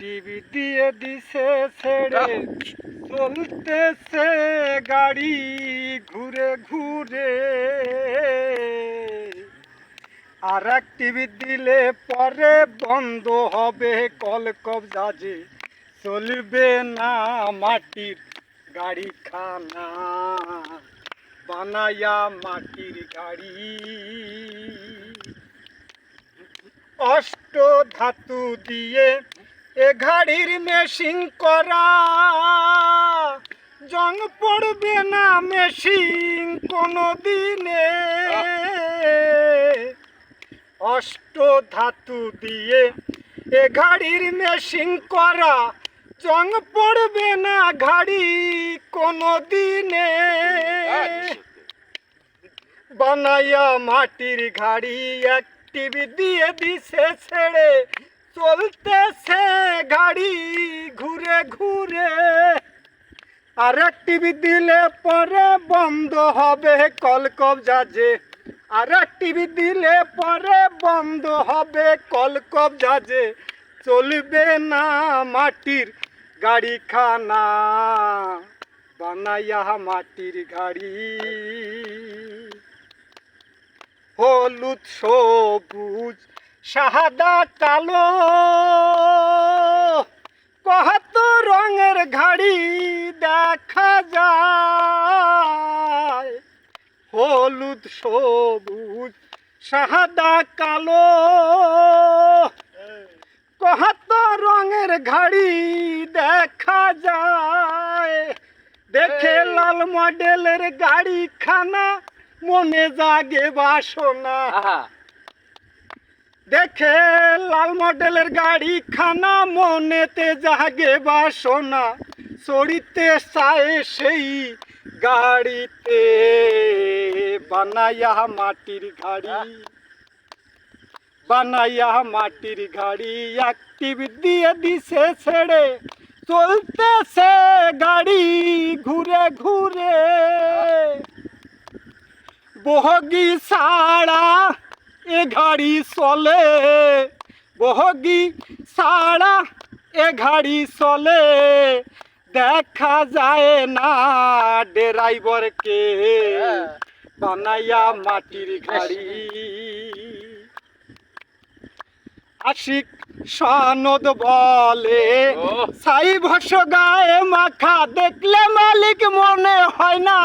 TV দিয়ে দিছে ছেড়ে। চলতেছে গাড়ি ঘুরে ঘুরে। আর এক টিভি দিলে পরে বন্ধ হবে কল কবজাজে চলবে না মাটির গাড়ি খানা বানায়া মাটির গাড়ি। অষ্ট ধাতু দিয়ে এ ঘাড়ির মেশিন করা। জং পড়বে না মেশিন কোনো দিনে অষ্ট ধাতু দিয়ে এ ঘাড়ির মেশিন করা। জং পড়বে না গাড়ি কোনো দিনে বানাইয়া মাটির ঘাড়ি এক টিভি দিয়ে দিছে ছেড়ে। চলতেছে গাড়ি ঘুরে ঘুরে। আর এক টিভি দিলে পরে বন্ধ হবে কলকব জাজে। আর এক টিভি দিলে পরে বন্ধ হবে কলকব জাজে। চলবে না মাটির গাড়ি খানা বানাইয়া মাটির গাড়ি। হলুদ সবুজ সাদা কালো। কত রঙের ঘাড়ি দেখা যায়। হলুদ সবুজ সাদা কালো। কত রঙের ঘাড়ি দেখা যায়। দেখে লাল মডেলের গাড়ি খানা মনে জাগে বাসনা। দেখে লাল মডেলের গাড়ি খানা মনেতে জাগে বাসনা। চড়িতে চায় সেই গাড়িতে বানাইয়া মাটির গাড়ি বানাইয়া মাটির গাড়ি অ্যাক্টিভ দিয়ে দিছে ছেড়ে। চলতেছে গাড়ি ঘুরে ঘুরে। বহগি সাড়া, এ গাড়ি চলে। বহগি সাড়া, এ গাড়ি চলে। দেখা যায় না ড্রাইভারকে বানাইয়া মাটির গাড়ি আশিক সনদ বলে। সাই ভস গায়ে মাখা দেখলে মালিক মনে হয় না।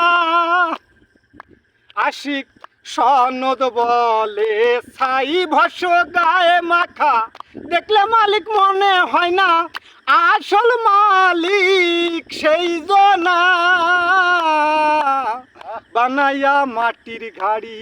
আশিক সনদ বলে সাই ভস গায়ে মাখা। দেখলে মালিক মনে হয় না, আসল মালিক সেই জনা। বানাইয়া মাটির গাড়ি